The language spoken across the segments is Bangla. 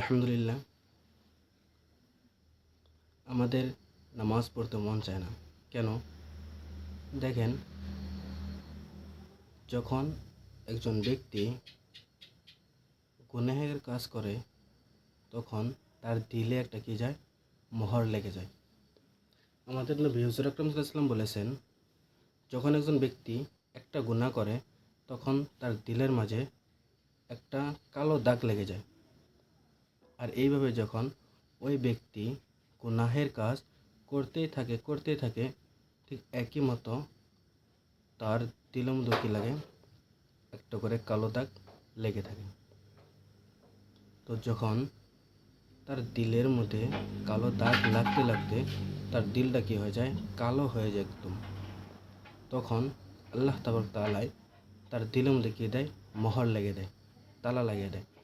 আলহামদুলিল্লাহ, আমাদের নামাজ পড়তে মন চায় না। কেন? দেখেন, যখন একজন ব্যক্তি গুনাহের কাজ করে, তখন তার দিলে একটা কি যায়? মোহর লেগে যায়। আমাদের নবী হুজুর আকরম সাল্লাম বলেছেন, যখন একজন ব্যক্তি একটা গুনাহ করে, তখন তার দিলের মাঝে একটা কালো দাগ লেগে যায়। আর এইভাবে যখন ওই ব্যক্তি গুনাহের কাজ করতেই থাকে করতেই থাকে, ঠিক একই মতো তার দিলের মধ্যে লাগে, একটা করে কালো দাগ লেগে থাকে। তো যখন তার দিলের মধ্যে কালো দাগ লাগতে লাগতে তার দিলটা কী হয়ে যায়? কালো হয়ে যায় একদম। তখন আল্লাহ তাবার তালায় তার মধ্যে কী দেয়? মহর লেগে দেয়, তালা লাগিয়ে দেয়।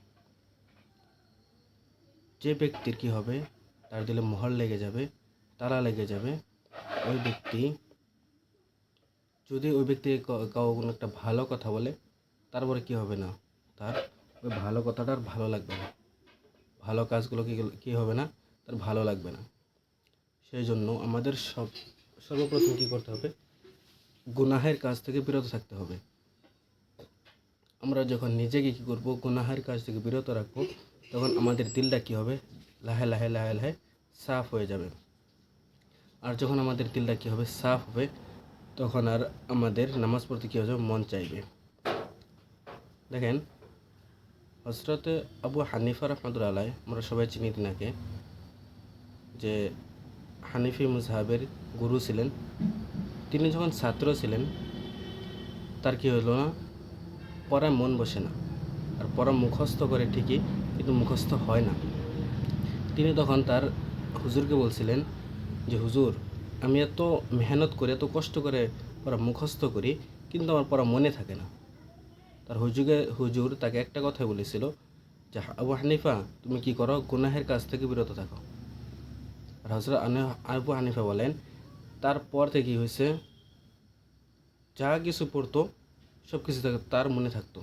যে ব্যক্তির কি হবে, তার দিলে মোহর লেগে যাবে, তালা লেগে যাবে, ওই ব্যক্তি যদি ওই ব্যক্তি কাউ কোনো একটা ভালো কথা বলে, তারপরে কি হবে না? তার ওই ভালো কথাটা আর ভালো লাগবে না। ভালো কাজগুলো কি, কী হবে না? তার ভালো লাগবে না। সেই জন্য আমাদের সব, সর্বপ্রথম কী করতে হবে? গুনাহের কাজ থেকে বিরত থাকতে হবে। আমরা যখন নিজেকে কী করব, গুনাহের কাজ থেকে বিরত রাখব, তখন আমাদের দিলটা কী হবে? লাহে লাহে লাহে লাহে সাফ হয়ে যাবে। আর যখন আমাদের দিলটা কী হবে? সাফ হবে, তখন আর আমাদের নামাজ পড়তে কী হবে? মন চাইবে। দেখেন হজরতে আবু হানিফা রহমতুল্লাহ আলাই আমরা সবাই চিনি তিনাকে, যে হানিফি মুজাহাবের গুরু ছিলেন। তিনি যখন ছাত্র ছিলেন, তার কী হলো না? পড়ায় মন বসে না। আর পড়া মুখস্থ করে ঠিকই, কিন্তু মুখস্থ হয় না। তিনি তখন তার হুজুরকে বলছিলেন যে, হুজুর, আমি এত মেহনত করে, এত কষ্ট করে পড়া মুখস্থ করি, কিন্তু আমার পড়া মনে থাকে না। তার হুজুগে, হুজুর তাকে একটা কথাই বলেছিল যে, আবু হানিফা, তুমি কি করো? গুনাহের কাছ থেকে বিরত থাকো। আর হজরত আবু হানিফা বলেন, তারপর থেকে কী হয়েছে? যা কিছু পড়তো সব কিছু তার মনে থাকতো।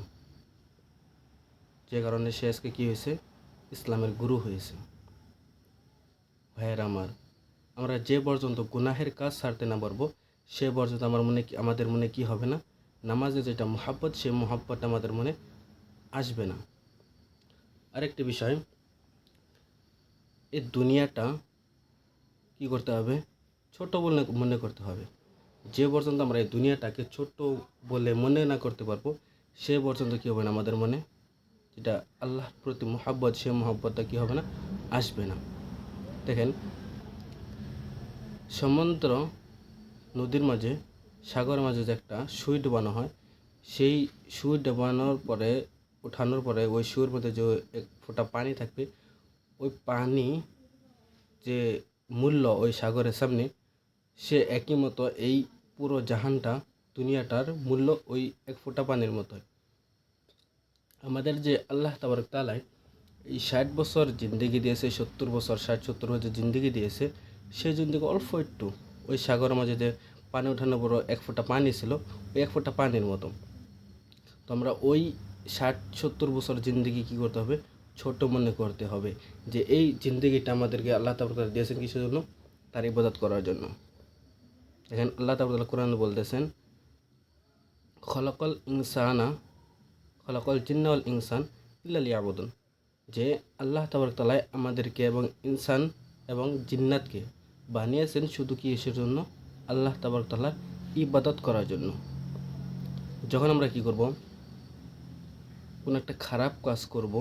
যে কারণে সে আজকে কী হয়েছে? ইসলামের গুরু হয়েছে। ভাইয়ের আমার, আমরা যে পর্যন্ত গুনাহের কাজ ছাড়তে না পারব, সে পর্যন্ত আমার মনে কি- আমাদের মনে কি হবে না? নামাজে যেটা মোহাব্বত, সে মোহাব্বতটা আমাদের মনে আসবে না। আরেকটি বিষয়, এই দুনিয়াটা কি করতে হবে? ছোট বলে মনে করতে হবে। যে পর্যন্ত আমরা এই দুনিয়াটাকে ছোট বলে মনে না করতে পারব, সে পর্যন্ত কী হবে না আমাদের মনে? যেটা আল্লাহর প্রতি মোহাব্বত, সে মোহাব্বতটা কী হবে না? আসবে না। দেখেন, সমুদ্র নদীর মাঝে, সাগরের মাঝে যে একটা সুই ডোবানো হয়, সেই সুই ডোবানোর পরে, ওঠানোর পরে ওই সুইয়ের মধ্যে যে এক ফোঁটা পানি থাকবে, ওই পানি যে মূল্য ওই সাগরের সামনে সে একই মতো এই পুরো জাহানটা দুনিয়াটার মূল্য ওই এক ফোঁটা পানির মতোই। আমাদের যে আল্লাহ তাবারক তালায় এই ষাট বছর জিন্দিগি দিয়েছে, সত্তর বছর, ষাট সত্তর বছর জিন্দিগি দিয়েছে সেই জিন্দিগি অল্প একটু। ওই সাগরের মাঝে যে পানি ওঠানোর পর এক ফোঁটা পানি ছিল, ওই এক ফোঁটা পানির মতো। তো আমরা ওই ষাট সত্তর বছর জিন্দিগি কী করতে হবে? ছোট মনে করতে হবে যে এই জিন্দিগিটা আমাদেরকে আল্লাহ তাবরকাল দিয়েছেন কিসের জন্য? তার ইবাদত করার জন্য। দেখেন আল্লাহ তাবরকাল কোরআন বলতেছেন, খলকল ইনসানা, খলকল জিন্নাউল ইনসান ইল্লাল ইয়াবুদুন যে আল্লাহ তাবারকতালায় আমাদেরকে এবং ইনসান এবং জিন্নাতকে বানিয়েছেন শুধু কি এসের জন্য আল্লাহ তাবারকতালার ইবাদত করার জন্য। যখন আমরা কি করব? কোনো একটা খারাপ কাজ করব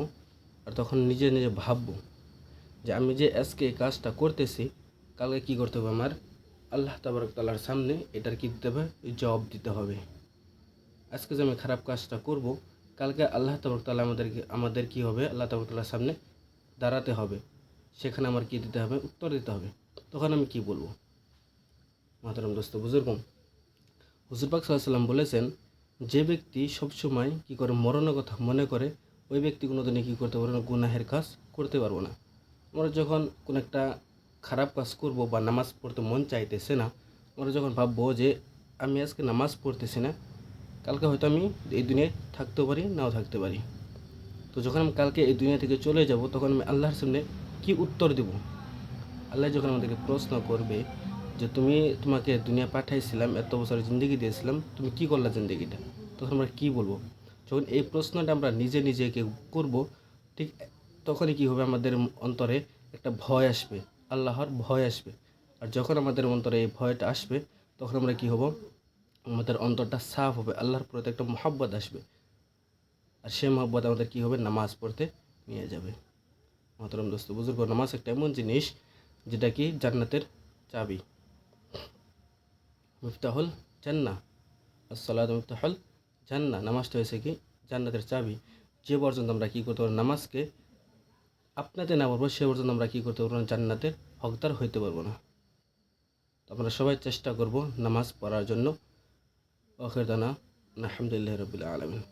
আর তখন নিজে নিজে ভাববো যে আমি যে আজকে এই কাজটা করতেছি, কালকে কি করতে হবে আমার? আল্লাহ তাবারকতালার সামনে এটার কি দিতে হবে? জবাব দিতে হবে। আজকে যে আমি খারাপ কাজটা করব, কালকে আল্লাহ তাবরতাল্লাহ আমাদেরকে, আমাদের কি হবে? আল্লাহ তাবরতাল্লাহর সামনে দাঁড়াতে হবে। সেখানে আমার কি দিতে হবে? উত্তর দিতে হবে। তখন আমি কি বলব? মাতারাম দোস্ত, বুজুর্গ, হুজুর পাক সাল্লাম বলেছেন, যে ব্যক্তি সবসময় কি করে মরণের কথা মনে করে, ওই ব্যক্তি কোনো দিনে কী করতে পারবে না, গুনাহের কাজ করতে পারব না। আমরা যখন কোনো একটা খারাপ কাজ করব বা নামাজ পড়তে মন চাইতেছে না আমরা যখন ভাববো যে আমি আজকে নামাজ পড়তেছি না, কালকে হয়তো আমি এই দুনিয়ায় থাকতেও পারি, নাও থাকতে পারি। তো যখন আমি কালকে এই দুনিয়া থেকে চলে যাব, তখন আমি আল্লাহর সামনে কি উত্তর দেব? আল্লাহ যখন আমাদেরকে প্রশ্ন করবে যে তুমি তোমাকে দুনিয়া পাঠাইছিলাম, এত বছর জিন্দগি দিয়েছিলাম, তুমি কি করলা জিন্দগিটা? তখন আমরা কি বলব? যখন এই প্রশ্নটা আমরা নিজে নিজেকে করব, ঠিক তখনই কি হবে? আমাদের অন্তরে একটা ভয় আসবে। আল্লাহর ভয় আসবে। আর যখন আমাদের অন্তরে এই ভয়টা আসবে, তখন আমরা কি হব? আমাদের অন্তরটা সাফ হবে, আল্লাহর প্রতি একটা মহাব্বত আসবে। আর সে মহব্বত আমাদের কী হবে? নামাজ পড়তে নিয়ে যাবে। মহতরম দোস্ত, বুজুর্গ, নামাজ একটা এমন জিনিস যেটা কি? জান্নাতের চাবি। মিফতাহুল জান্না আসসালাদ মিফতাহুল জান্না নামাজটা হয়েছে কি? জান্নাতের চাবি। যে পর্যন্ত আমরা কী করতে পারব নামাজকে আপনাতে না পারব সে পর্যন্ত আমরা কী করতে পারব না, জান্নাতের হকদার হইতে পারব না। আমরা সবাই চেষ্টা করব নামাজ পড়ার জন্য। অখের দানা আলহামদুলিল্লাহ রবিল্লা আলমিন।